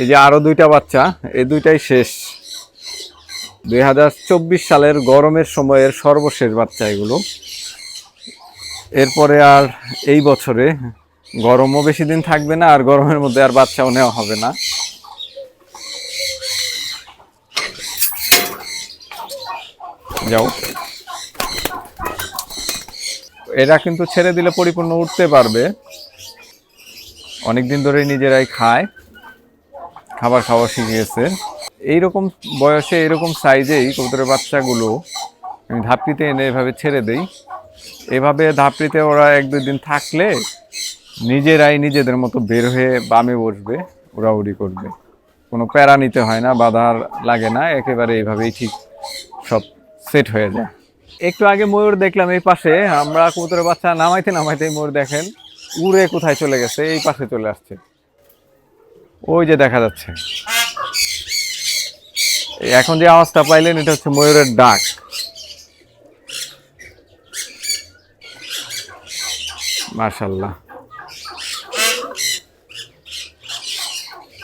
এই যে আরও দুইটা বাচ্চা, এই দুইটাই শেষ। দুই হাজার চব্বিশ সালের গরমের সময়ের সর্বশেষ বাচ্চা এগুলো। এরপরে আর এই বছরে গরমও বেশি দিন থাকবে না, আর গরমের মধ্যে আর বাচ্চাও নেওয়া হবে না। যাও। এরা কিন্তু ছেড়ে দিলে পরিপূর্ণ উঠতে পারবে। অনেকদিন ধরে নিজেরাই খায়। খাবার খাওয়া শিখিয়েছে। এইরকম বয়সে এরকম সাইজেই কবুতরের বাচ্চাগুলো আমি ধাপড়িতে এনে এভাবে ছেড়ে দেই। এভাবে ধাপড়িতে ওরা এক দুই দিন থাকলে নিজেরাই নিজেদের মতো বের হয়ে বামে বসবে, উড়াউড়ি করবে। কোনো প্যারা নিতে হয় না বাধার লাগে না, একেবারে এইভাবেই ঠিক সব সেট হয়ে যায়। একটু আগে ময়ূর দেখলাম এই পাশে, আমরা কবুতরের বাচ্চা নামাইতে নামাইতে ময়ূর দেখেন, উড়ে কোথায় চলে গেছে, এই পাশে চলে আসছে। ওই যে দেখা যাচ্ছে। এখন যে আওয়াজটা পাইলেন এটা হচ্ছে ময়ূরের ডাক। মার্শাল্লাহ